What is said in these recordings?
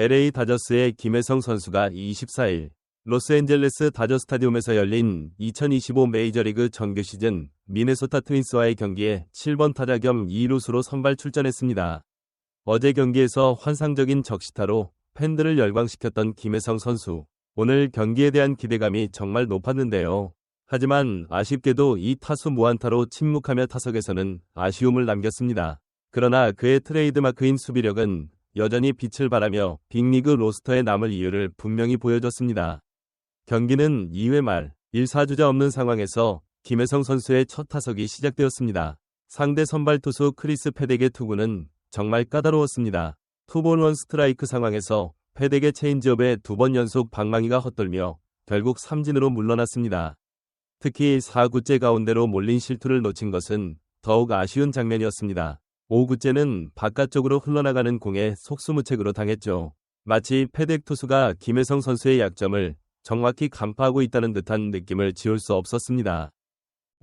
LA 다저스의 김혜성 선수가 24일 로스앤젤레스 다저 스타디움에서 열린 2025 메이저리그 정규 시즌 미네소타 트윈스와의 경기에 7번 타자 겸 2루수로 선발 출전했습니다. 어제 경기에서 환상적인 적시타로 팬들을 열광시켰던 김혜성 선수. 오늘 경기에 대한 기대감이 정말 높았는데요. 하지만 아쉽게도 이 타수 무안타로 침묵하며 타석에서는 아쉬움을 남겼습니다. 그러나 그의 트레이드마크인 수비력은 여전히 빛을 발하며 빅리그 로스터에 남을 이유를 분명히 보여줬습니다. 경기는 2회 말 1사주자 없는 상황에서 김혜성 선수의 첫 타석이 시작되었습니다. 상대 선발 투수 크리스 페덱의 투구는 정말 까다로웠습니다. 투볼 원 스트라이크 상황에서 페덱의 체인지업에 두 번 연속 방망이가 헛돌며 결국 삼진으로 물러났습니다. 특히 4구째 가운데로 몰린 실투를 놓친 것은 더욱 아쉬운 장면이었습니다. 5구째는 바깥쪽으로 흘러나가는 공에 속수무책으로 당했죠. 마치 패덱 투수가 김혜성 선수의 약점을 정확히 간파하고 있다는 듯한 느낌을 지울 수 없었습니다.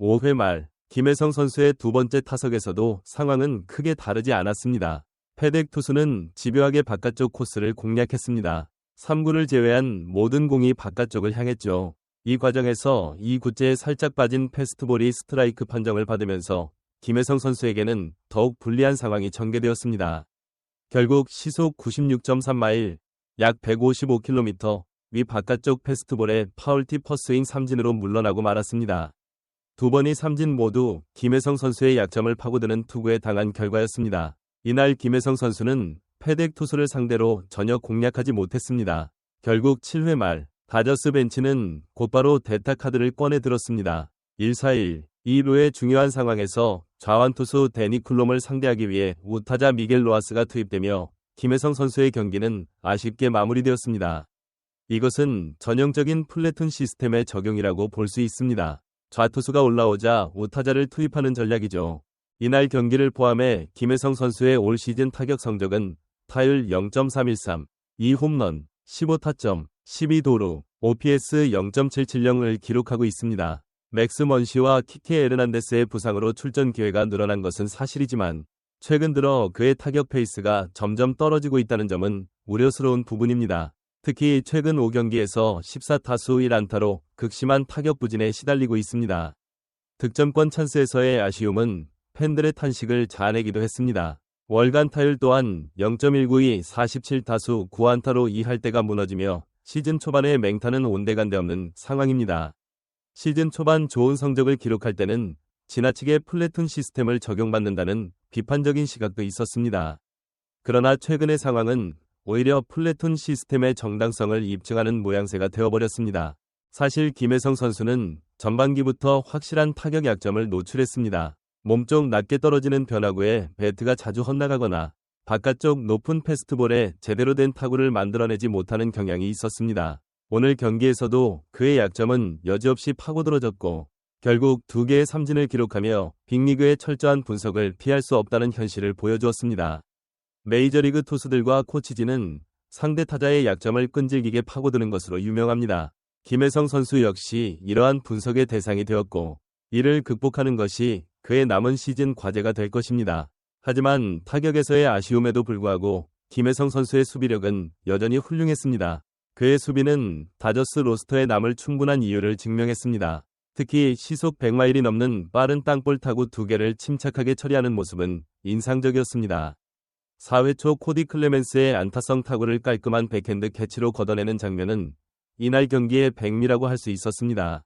5회 말 김혜성 선수의 두 번째 타석에서도 상황은 크게 다르지 않았습니다. 패덱 투수는 집요하게 바깥쪽 코스를 공략했습니다. 3구를 제외한 모든 공이 바깥쪽을 향했죠. 이 과정에서 2구째에 살짝 빠진 패스트볼이 스트라이크 판정을 받으면서 김혜성 선수에게는 더욱 불리한 상황이 전개되었습니다. 결국 시속 96.3마일, 약 155km 위 바깥쪽 패스트볼에 파울티 퍼스윙 삼진으로 물러나고 말았습니다. 두 번의 삼진 모두 김혜성 선수의 약점을 파고드는 투구에 당한 결과였습니다. 이날 김혜성 선수는 패덱 투수를 상대로 전혀 공략하지 못했습니다. 결국 7회 말 다저스 벤치는 곧바로 대타 카드를 꺼내 들었습니다. 1-4-1 2루의 중요한 상황에서 좌완 투수 데니 쿨롬을 상대하기 위해 우타자 미겔 로아스가 투입되며 김혜성 선수의 경기는 아쉽게 마무리되었습니다. 이것은 전형적인 플래툰 시스템의 적용이라고 볼 수 있습니다. 좌투수가 올라오자 우타자를 투입하는 전략이죠. 이날 경기를 포함해 김혜성 선수의 올 시즌 타격 성적은 타율 0.313, 2홈런, 15타점, 12도루, OPS 0.770을 기록하고 있습니다. 맥스 먼시와 키케 에르난데스의 부상으로 출전 기회가 늘어난 것은 사실이지만 최근 들어 그의 타격 페이스가 점점 떨어지고 있다는 점은 우려스러운 부분입니다. 특히 최근 5경기에서 14타수 1안타로 극심한 타격 부진에 시달리고 있습니다. 득점권 찬스에서의 아쉬움은 팬들의 탄식을 자아내기도 했습니다. 월간 타율 또한 0.192 47타수 9안타로 2할 때가 무너지며 시즌 초반에 맹타는 온데간데 없는 상황입니다. 시즌 초반 좋은 성적을 기록할 때는 지나치게 플래툰 시스템을 적용받는다는 비판적인 시각도 있었습니다. 그러나 최근의 상황은 오히려 플래툰 시스템의 정당성을 입증하는 모양새가 되어버렸습니다. 사실 김혜성 선수는 전반기부터 확실한 타격 약점을 노출했습니다. 몸쪽 낮게 떨어지는 변화구에 배트가 자주 헛나가거나 바깥쪽 높은 패스트볼에 제대로 된 타구를 만들어내지 못하는 경향이 있었습니다. 오늘 경기에서도 그의 약점은 여지없이 파고들어졌고 결국 두 개의 삼진을 기록하며 빅리그의 철저한 분석을 피할 수 없다는 현실을 보여주었습니다. 메이저리그 투수들과 코치진은 상대 타자의 약점을 끈질기게 파고드는 것으로 유명합니다. 김혜성 선수 역시 이러한 분석의 대상이 되었고 이를 극복하는 것이 그의 남은 시즌 과제가 될 것입니다. 하지만 타격에서의 아쉬움에도 불구하고 김혜성 선수의 수비력은 여전히 훌륭했습니다. 그의 수비는 다저스 로스터에 남을 충분한 이유를 증명했습니다. 특히 시속 100마일이 넘는 빠른 땅볼 타구 두 개를 침착하게 처리하는 모습은 인상적이었습니다. 4회 초 코디 클레멘스의 안타성 타구를 깔끔한 백핸드 캐치로 걷어내는 장면은 이날 경기의 백미라고 할 수 있었습니다.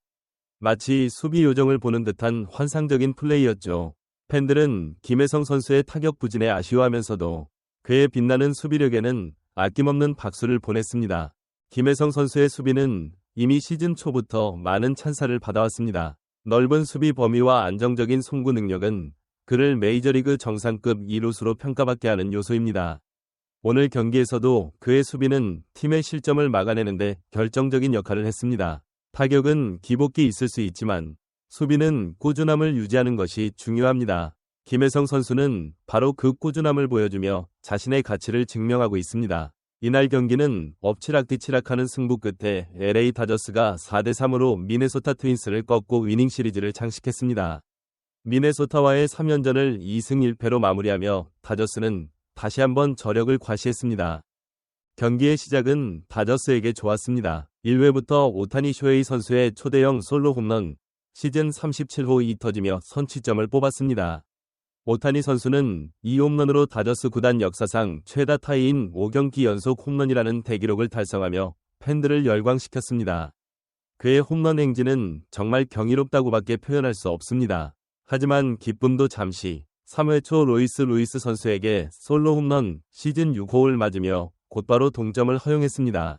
마치 수비 요정을 보는 듯한 환상적인 플레이였죠. 팬들은 김혜성 선수의 타격 부진에 아쉬워하면서도 그의 빛나는 수비력에는 아낌없는 박수를 보냈습니다. 김혜성 선수의 수비는 이미 시즌 초부터 많은 찬사를 받아왔습니다. 넓은 수비 범위와 안정적인 송구 능력은 그를 메이저리그 정상급 2루수로 평가받게 하는 요소입니다. 오늘 경기에서도 그의 수비는 팀의 실점을 막아내는데 결정적인 역할을 했습니다. 타격은 기복기 있을 수 있지만 수비는 꾸준함을 유지하는 것이 중요합니다. 김혜성 선수는 바로 그 꾸준함을 보여주며 자신의 가치를 증명하고 있습니다. 이날 경기는 엎치락뒤치락하는 승부 끝에 LA 다저스가 4대3으로 미네소타 트윈스를 꺾고 위닝 시리즈를 장식했습니다. 미네소타와의 3연전을 2승 1패로 마무리하며 다저스는 다시 한번 저력을 과시했습니다. 경기의 시작은 다저스에게 좋았습니다. 1회부터 오타니 쇼헤이 선수의 초대형 솔로 홈런 시즌 37호 2터지며 선취점을 뽑았습니다. 오타니 선수는 이 홈런으로 다저스 구단 역사상 최다 타이인 5경기 연속 홈런이라는 대기록을 달성하며 팬들을 열광시켰습니다. 그의 홈런 행진은 정말 경이롭다고밖에 표현할 수 없습니다. 하지만 기쁨도 잠시 3회 초 로이스 루이스 선수에게 솔로 홈런 시즌 6호를 맞으며 곧바로 동점을 허용했습니다.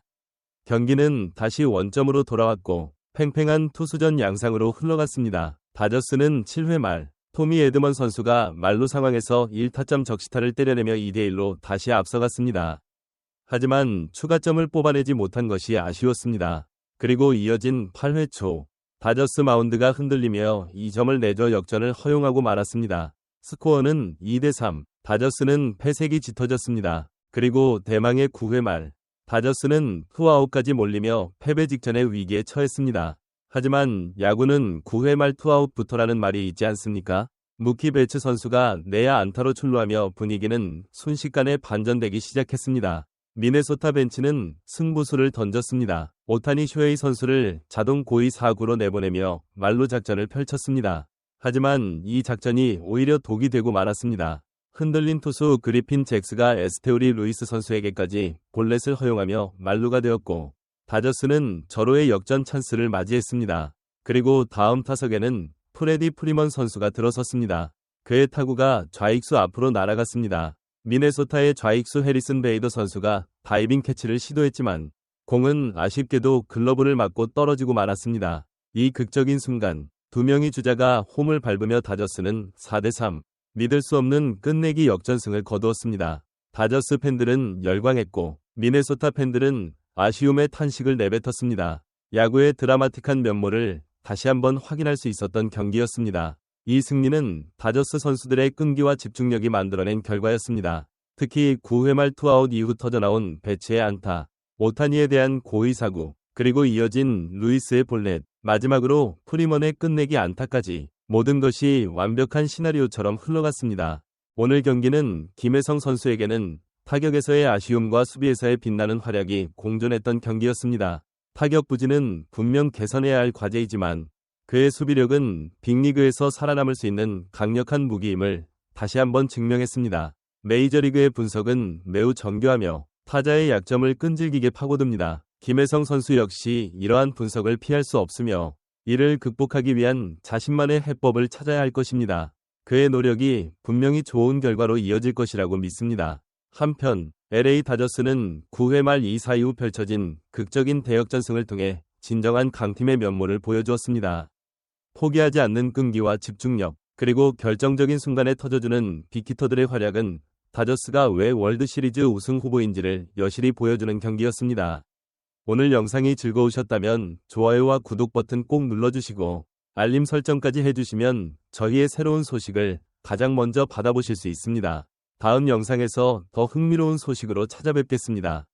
경기는 다시 원점으로 돌아왔고 팽팽한 투수전 양상으로 흘러갔습니다. 다저스는 7회 말 토미 에드먼 선수가 말로 상황에서 1타점 적시타를 때려내며 2대1로 다시 앞서갔습니다. 하지만 추가점을 뽑아내지 못한 것이 아쉬웠습니다. 그리고 이어진 8회 초 다저스 마운드가 흔들리며 2점을 내줘 역전을 허용하고 말았습니다. 스코어는 2대3, 다저스는 패색이 짙어졌습니다. 그리고 대망의 9회 말 다저스는 투아웃까지 몰리며 패배 직전의 위기에 처했습니다. 하지만 야구는 9회 말 투아웃부터라는 말이 있지 않습니까? 무키 베츠 선수가 내야 안타로 출루하며 분위기는 순식간에 반전되기 시작했습니다. 미네소타 벤치는 승부수를 던졌습니다. 오타니 쇼헤이 선수를 자동 고의 사구로 내보내며 말로 작전을 펼쳤습니다. 하지만 이 작전이 오히려 독이 되고 말았습니다. 흔들린 투수 그리핀 잭스가 에스테우리 루이스 선수에게까지 볼넷을 허용하며 말루가 되었고 다저스는 절호의 역전 찬스를 맞이했습니다. 그리고 다음 타석에는 프레디 프리먼 선수가 들어섰습니다. 그의 타구가 좌익수 앞으로 날아갔습니다. 미네소타의 좌익수 해리슨 베이더 선수가 다이빙 캐치를 시도했지만 공은 아쉽게도 글러브를 맞고 떨어지고 말았습니다. 이 극적인 순간 두 명의 주자가 홈을 밟으며 다저스는 4대3 믿을 수 없는 끝내기 역전승을 거두었습니다. 다저스 팬들은 열광했고 미네소타 팬들은 아쉬움의 탄식을 내뱉었습니다. 야구의 드라마틱한 면모를 다시 한번 확인할 수 있었던 경기였습니다. 이 승리는 다저스 선수들의 끈기와 집중력이 만들어낸 결과였습니다. 특히 9회 말 투아웃 이후 터져나온 배치의 안타, 오타니에 대한 고의 사구, 그리고 이어진 루이스의 볼넷, 마지막으로 프리먼의 끝내기 안타까지 모든 것이 완벽한 시나리오처럼 흘러갔습니다. 오늘 경기는 김혜성 선수에게는 타격에서의 아쉬움과 수비에서의 빛나는 활약이 공존했던 경기였습니다. 타격 부진은 분명 개선해야 할 과제이지만 그의 수비력은 빅리그에서 살아남을 수 있는 강력한 무기임을 다시 한번 증명했습니다. 메이저리그의 분석은 매우 정교하며 타자의 약점을 끈질기게 파고듭니다. 김혜성 선수 역시 이러한 분석을 피할 수 없으며 이를 극복하기 위한 자신만의 해법을 찾아야 할 것입니다. 그의 노력이 분명히 좋은 결과로 이어질 것이라고 믿습니다. 한편 LA 다저스는 9회 말 2사 이후 펼쳐진 극적인 대역전승을 통해 진정한 강팀의 면모를 보여주었습니다. 포기하지 않는 끈기와 집중력, 그리고 결정적인 순간에 터져주는 빅히터들의 활약은 다저스가 왜 월드시리즈 우승 후보인지를 여실히 보여주는 경기였습니다. 오늘 영상이 즐거우셨다면 좋아요와 구독 버튼 꼭 눌러주시고 알림 설정까지 해주시면 저희의 새로운 소식을 가장 먼저 받아보실 수 있습니다. 다음 영상에서 더 흥미로운 소식으로 찾아뵙겠습니다.